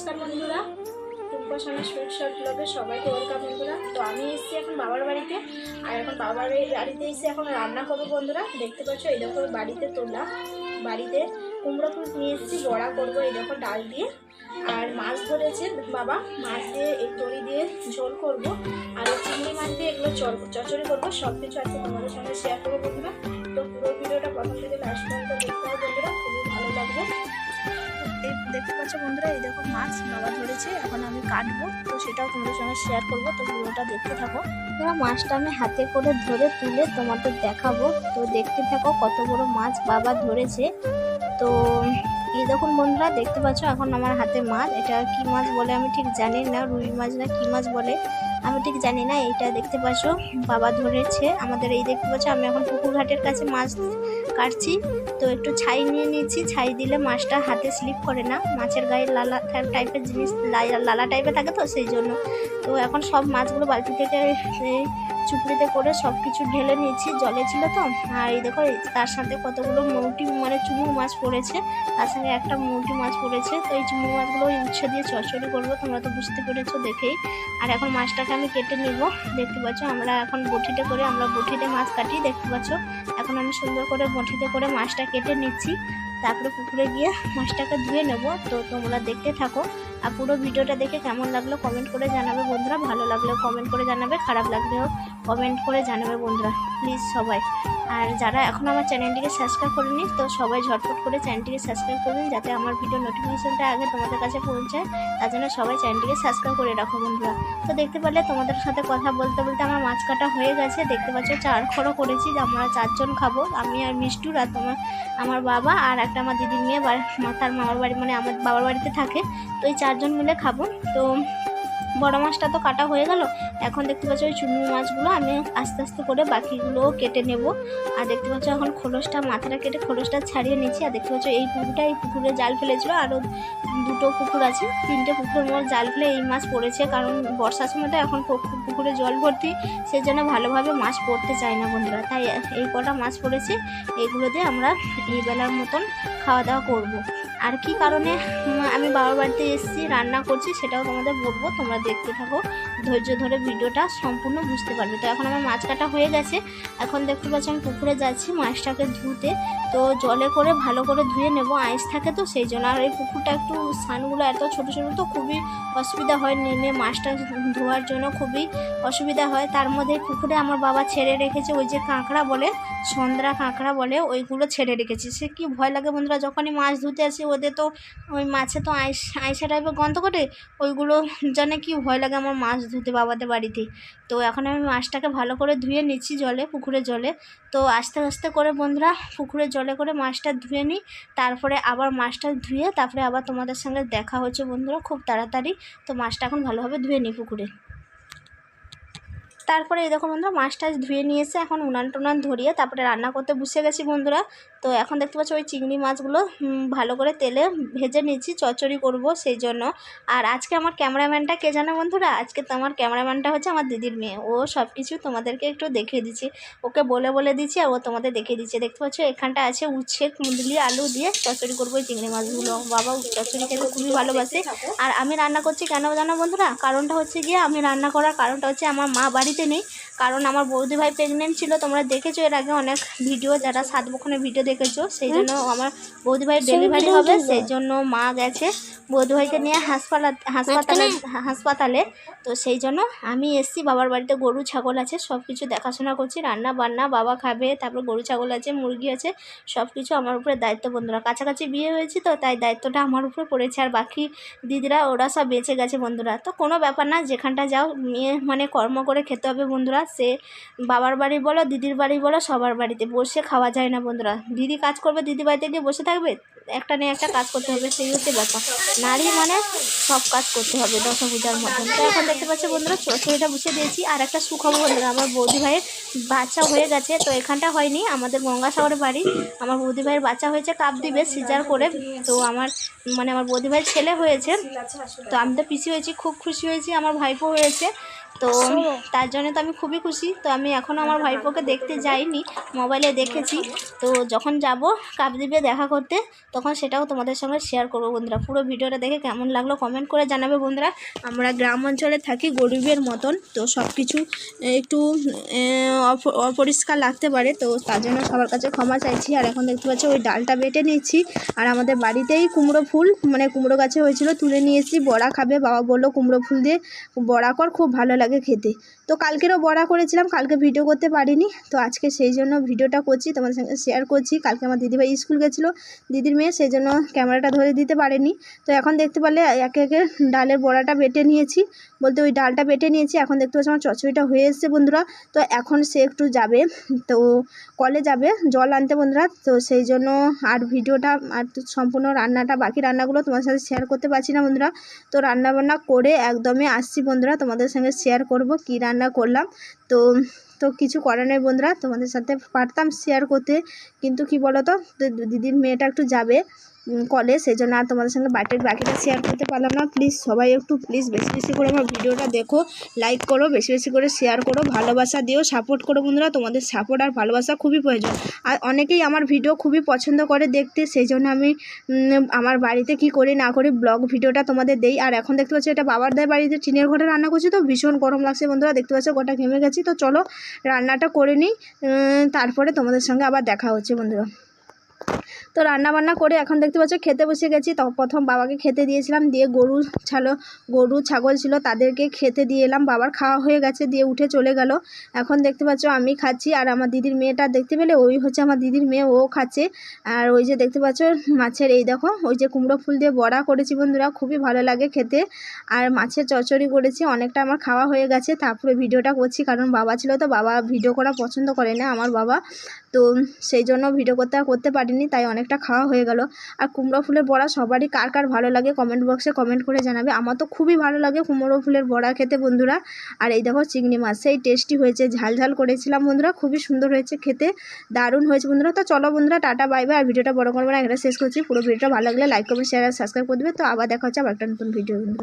নমস্কার বন্ধুরা। Rupsana sweet short ব্লগে সবাইকে ওয়েলকাম বন্ধুরা। তো আমি এসেছি এখন বাবার বাড়িতে। আর এখন বাবার বাড়ি- বাড়িতে এসে এখন রান্না করব বন্ধুরা। দেখতে পাচ্ছ, এই দেখো বাড়িতে তোলা, বাড়িতে কুমড়ো ফুল নিয়ে এসেছি, বড়া করব এই দেখো ডাল দিয়ে। আর মাছ ধরেছে বাবা, মাছ দিয়ে এই তরি দিয়ে ঝোল করব। আর চিংড়ি মাছ দিয়ে এগুলো চল চচড়ি করব। সব কিছু আছে তোমাদের সঙ্গে শেয়ার করব বন্ধুরা। এই দেখো মাছ বাবা ধরেছে, এখন আমি কাটবো। তো সেটাও তোমাদের সঙ্গে শেয়ার করব, তো ভিডিওটা দেখতে থাকো। মাছটা আমি হাতে করে ধরে তুলে তোমাদের দেখাবো। তো দেখতে থাকো কত বড় মাছ বাবা ধরেছে। তো এই দেখুন বন্ধুরা, দেখতে পাচ্ছ এখন আমার হাতে মাছ। এটা কি মাছ বলে আমি ঠিক জানি না, রুই মাছ না কি মাছ বলে আমি ঠিক জানি না, এইটা দেখতে পাচ্ছ, বাবা ধরেছে। আমাদের এই দেখতে পাচ্ছ, আমি এখন পুকুর ঘাটের কাছে মাছ কাটছি। তো একটু ছাই নিয়ে নিয়েছি ছাই দিলে মাছটা হাতে স্লিপ করে না। মাছের গায়ে লালা টাইপের জিনিস লালা টাইপের থাকে তো, সেই জন্য। তো এখন সব মাছগুলো বালতি থেকে চুপড়িতে করে সব কিছু ঢেলে নিয়েছি, জলে ছিল তো। আর এই দেখো তার সাথে কতগুলো মৌটি মানে চুমু মাছ পড়েছে। তার সঙ্গে একটা মৌটি মাছ পড়েছে। তো এই চুমু মাছগুলো ওই উচ্ছে দিয়ে চচ্চড়ি করব, তোমরা তো বুঝতে পেরেছ দেখেই। আর এখন মাছটাকে আমি কেটে নিব। দেখতে পাচ্ছ, আমরা এখন বটিতে করে, আমরা বটিতে মাছ কাটি, দেখতে পাচ্ছ। এখন আমি সুন্দর করে বটিতে করে মাছটা কেটে নিচ্ছি। তারপরে পুকুরে গিয়ে মাছটাকে ধুয়ে নেব। তো তোমরা দেখতে থাকো। আর পুরো ভিডিওটা দেখে কেমন লাগল কমেন্ট করে জানাবে বন্ধুরা। ভালো লাগলেও কমেন্ট করে জানাবে, খারাপ লাগলেও কমেন্ট করে জানাবে বন্ধুরা প্লিজ সবাই। আর যারা এখন আমার চ্যানেলটিকে সাবস্ক্রাইব করেনি, তো সবাই ঝটপট করে চ্যানেলটিকে সাবস্ক্রাইব করবেন যাতে আমার ভিডিও নোটিফিকেশনটা আগে তোমাদের কাছে পৌঁছায়। তার জন্য সবাই চ্যানেলটিকে সাবস্ক্রাইব করে রাখো বন্ধুরা। তো দেখতে পারলে তোমাদের সাথে কথা বলতে বলতে আমার মাছ কাটা হয়ে গেছে। দেখতে পাচ্ছ চার খড়ো করেছি, যে আমরা চারজন খাব, আমি আর মিষ্টুর আর তোমার, আমার বাবা আর একটা আমার দিদির মেয়ে তার মামার বাড়ি মানে আমার বাবার বাড়িতে থাকে। তো এই চারজন মিলে খাব। তো বড় মাছটা তো কাটা হয়ে গেল। এখন দেখতে পাচ্ছ ওই চুনো মাছগুলো, আমি আস্তে আস্তে করে বাকিগুলোও কেটে নেব। আর দেখতে পাচ্ছ এখন খোলসটা, মাথাটা কেটে খোলসটা ছাড়িয়ে নিচ্ছি। আর দেখতে পাচ্ছ এই পুকুরটা, এই পুকুরে জাল ফেলেছিল। আরও দুটো পুকুর আছে, তিনটে পুকুরের মধ্যে জাল ফেলে এই মাছ পড়েছে। কারণ বর্ষার সময় তো এখন পুকু- পুকুরে জল ভর্তি সেই জন্য ভালোভাবে মাছ পড়তে চায় না বন্ধুরা। তাই এই কটা মাছ পড়েছে, এইগুলো দিয়ে আমরা এই বেলার মতন খাওয়া দাওয়া করব। আর কি কারণে আমি বাবার বাড়িতে এসেছি, রান্না করছি সেটাও তোমাদের বলব, তোমরা দেখতে থাকো, ধৈর্য ধরে ভিডিওটা সম্পূর্ণ বুঝতে পারবে। তো এখন আমার মাছ কাটা হয়ে গেছে, এখন দেখতে পাচ্ছি আমি পুকুরে যাচ্ছি মাছটাকে ধুতে, তো জলে করে ভালো করে ধুয়ে নেব, আইস থাকে তো সেই জন্য, আর এই পুকুরটা একটু সানগুলো এত ছোটো ছোটো তো খুবই অসুবিধা হয়, নেমে মাছটা ধোয়ার জন্য খুবই অসুবিধা হয়। তার মধ্যে পুকুরে আমার বাবা ছেড়ে রেখেছে, ওই যে কাঁকড়া বলে, সন্দ্রা কাঁকড়া বলে, ওইগুলো ছেড়ে রেখেছে। সে কি ভয় লাগে বন্ধুরা, যখনই মাছ ধুতে আসি ওদের তো ওই মাছে তো আইস, আইসা টাইপের গন্ধ করে, ওইগুলো জানে কি ভয় লাগে আমার মাছ ধুতে বাবাদের বাড়িতে। তো এখন আমি মাছটাকে ভালো করে ধুয়ে নিচ্ছি জলে, পুকুরের জলে। তো আস্তে আস্তে করে বন্ধুরা, পুকুরের জলে করে মাছটা ধুয়ে নিই, তারপরে আবার মাছটা ধুয়ে, তারপরে আবার তোমাদের সঙ্গে দেখা হচ্ছে বন্ধুরা খুব তাড়াতাড়ি। তো মাছটা এখন ভালোভাবে ধুয়ে নিই পুকুরে। তারপরে এই দেখো বন্ধুরা মাছ টাছ ধুয়ে নিয়ে এসে এখন উনান টুনান ধরিয়ে তারপরে রান্না করতে বসে গেছি বন্ধুরা। তো এখন দেখতে পাচ্ছ ওই চিংড়ি মাছগুলো ভালো করে তেলে ভেজে নিচ্ছি চচ্চড়ি করব সেই জন্য। আর আজকে আমার ক্যামেরাম্যানটা কে জানে বন্ধুরা? আজকে তো আমার ক্যামেরাম্যানটা হচ্ছে আমার দিদির মেয়ে। ও সব কিছু তোমাদেরকে একটু দেখিয়ে দিচ্ছি। ওকে বলে বলে দিচ্ছি আর ও তোমাদের দেখিয়ে দিচ্ছে। দেখতে পাচ্ছ এখানটা আছে উচ্ছে কুঁদলি আলু দিয়ে চচ্চড়ি করব ওই চিংড়ি মাছগুলো। বাবা, চচ্চড়ি খেতে খুবই ভালোবাসে। আর আমি রান্না করছি কেন জানো বন্ধুরা? কারণটা হচ্ছে গিয়ে আমি রান্না করার কারণটা হচ্ছে আমার মা বাড়িতে নেই। কারণ আমার বৌদি ভাই প্রেগনেন্ট ছিল তোমরা দেখেছ এর আগে অনেক ভিডিও যারা সাত বক্ষণের ভিডিও দেখেছ সেই জন্য আমার বৌদি ভাই ডেলিভারি হবে সেই জন্য মা গেছে। বৌদি ভাইকে নিয়ে হাসপাতাল হাসপাতালে হাসপাতালে। তো সেই জন্য আমি এসছি বাবার বাড়িতে গরু ছাগল আছে সব কিছু দেখাশোনা করছি রান্না বান্না বাবা খাবে তারপর গরু ছাগল আছে মুরগি আছে সব কিছু আমার উপরে দায়িত্ব বন্ধুরা। কাছাকাছি বিয়ে হয়েছে তো তাই দায়িত্বটা আমার উপরে পড়েছে। আর বাকি দিদিরা ওরা সব বেঁচে গেছে বন্ধুরা। তো কোনো ব্যাপার না যেখানটা যাও মেয়ে মানে কর্ম করে খেতে হবে বন্ধুরা। সে বাবার বাড়ি বলো দিদির বাড়ি বলো সবার বাড়িতে। বসে খাওয়া যায় না বন্ধুরা। দিদি কাজ করবে দিদি বাড়িতে গিয়ে বসে থাকবে? একটা নিয়ে একটা কাজ করতে হবে সেই হচ্ছে ব্যাপার। নারী মানে সব কাজ করতে হবে দশ পূজার মতন। তো এখন দেখতে পাচ্ছি বন্ধুরা চচড়িটা বুঝিয়ে দিয়েছি আর একটা সুখবর বন্ধুরা আমার বৌদি ভাইয়ের বাচ্চা হয়ে গেছে, তো এখানটা হয়নি। আমাদের গঙ্গাসাগরের বাড়ি। আমার বৌদি ভাইয়ের বাচ্চা হয়েছে কাপ দিবে সিজার করে। তো আমার মানে আমার বৌদি ভাইয়ের ছেলে হয়েছে। তো আমি তো পিসি হয়েছি, খুব খুশি হয়েছি। আমার ভাইপো হয়েছে। তো তার জন্য তো আমি খুবই খুশি। তো আমি এখনও আমার ভাইপোকে দেখতে যাইনি মোবাইলে দেখেছি। তো যখন যাব কাকদ্বীপে দেখা করতে তখন সেটাও তোমাদের সঙ্গে শেয়ার করব বন্ধুরা। পুরো ভিডিওটা দেখে কেমন লাগল কমেন্ট করে জানাবে বন্ধুরা। আমরা গ্রাম অঞ্চলে থাকি গরিবের মতন। তো সব কিছু একটু অপ- অপরিষ্কার লাগতে পারে। তো তার জন্য সবার কাছে ক্ষমা চাইছি। আর এখন দেখতে পাচ্ছি ওই ডালটা বেটে নিচ্ছি আর আমাদের বাড়িতেই কুমড়ো ফুল মানে কুমড়ো গাছে হয়েছিল তুলে নিয়েছি বড়া খাবে বাবা বলল কুমড়ো ফুল দিয়ে। বড়া কর খুব ভালো লাগে খেতে। তো কালকেরও বড়া করেছিলাম, কালকে ভিডিও করতে পারিনি। তো আজকে সেই জন্য ভিডিওটা করছি, তোমাদের সঙ্গে শেয়ার করছি। কালকে আমার দিদিভাই স্কুল গেছিল, দিদির মেয়ে, সেই জন্য ক্যামেরাটা ধরে দিতে পারেনি। তো এখন দেখতে পারলে একে একে ডালের বড়াটা বেটে নিয়েছি। বলতে ওই ডালটা বেটে নিয়েছি, এখন দেখতে পাচ্ছি আমার চচ্চড়িটা হয়ে এসছে বন্ধুরা। তো এখন সে একটু যাবে, তো কলে যাবে, জল আনতে বন্ধুরা। তো সেই জন্য আর ভিডিওটা, আর সম্পূর্ণ রান্নাটা, বাকি রান্নাগুলো তোমার সাথে শেয়ার করতে পারছি না বন্ধুরা। তো রান্নাবান্না করে একদমই আসছি বন্ধুরা, তোমাদের সঙ্গে শেয়ার করব, কি রান্না করলাম। তো তো কিছু করার নেই বন্ধুরা, তোমাদের সাথে পারতাম শেয়ার করতে। কিন্তু কি বলো তো দিদির মেয়েটা একটু যাবে। কলে সেই জন্য আর তোমাদের সঙ্গে বাটির বাকিটা শেয়ার করতে পারলাম না। প্লিজ সবাই একটু প্লিজ বেশি বেশি করে আমার ভিডিওটা দেখো লাইক করো, বেশি বেশি করে শেয়ার করো, ভালোবাসা দিও সাপোর্ট করো বন্ধুরা, তোমাদের সাপোর্ট আর ভালোবাসা খুবই প্রয়োজন। আর অনেকেই আমার ভিডিও খুবই পছন্দ করে দেখতে সেই জন্য আমি আমার বাড়িতে কি করি না করি ব্লগ ভিডিওটা তোমাদের দেই। আর এখন দেখতে পাচ্ছি এটা বাবার দায় বাড়িতে, টিনের ঘরে রান্না করছি তো ভীষণ গরম লাগছে বন্ধুরা, দেখতে পাচ্ছ গোটা ঘেমে গেছি। তো চলো, রান্নাটা করে নিই তারপরে তোমাদের সঙ্গে আবার দেখা হচ্ছে বন্ধুরা। তো রান্না বান্না করে এখন দেখতে পাচ্ছ খেতে বসে গেছি। তো প্রথম বাবাকে খেতে দিয়েছিলাম, দিয়ে গরু ছালো, গরু, ছাগল ছিল তাদেরকে খেতে দিয়ে এলাম। বাবার খাওয়া হয়ে গেছে, দিয়ে উঠে চলে গেল। এখন দেখতে পাচ্ছ আমি খাচ্ছি আর আমার দিদির মেয়েটা দেখতে পেলে, ওই হচ্ছে আমার দিদির মেয়ে, ও খাচ্ছে। আর ওই যে দেখতে পাচ্ছ মাছের এই দেখো, ওই যে কুমড়ো ফুল দিয়ে বড়া করেছি বন্ধুরা, খুবই ভালো লাগে খেতে। আর মাছের চচ্চড়ি করেছি, অনেকটা আমার খাওয়া হয়ে গেছে, তারপরে ভিডিওটা করছি, কারণ বাবা ছিল তো বাবা ভিডিও করা পছন্দ করে না আমার বাবা। তো সেই জন্য ভিডিও করতে করতে পারিনি, তাই অনেকটা খাওয়া হয়ে গেল। আর কুমড়ো ফুলের বড়া সবারই কার কার ভালো লাগে কমেন্ট বক্সে কমেন্ট করে জানাবে। আমার তো খুবই ভালো লাগে কুমড়ো ফুলের বড়া খেতে বন্ধুরা। আর এই দেখো চিংড়ি মাছ, সেই টেস্টি হয়েছে, ঝাল ঝাল করেছিলাম বন্ধুরা, খুবই সুন্দর হয়েছে খেতে, দারুণ হয়েছে বন্ধুরা। তো চলো বন্ধুরা, টাটা বাই বাই আর ভিডিওটা বড় করব না, এখানে শেষ করছি। পুরো ভিডিওটা ভালো লাগলে লাইক করবে শেয়ার আর সাবস্ক্রাইব করে দেবে। তো আবার দেখা হচ্ছে আবার একটা নতুন ভিডিও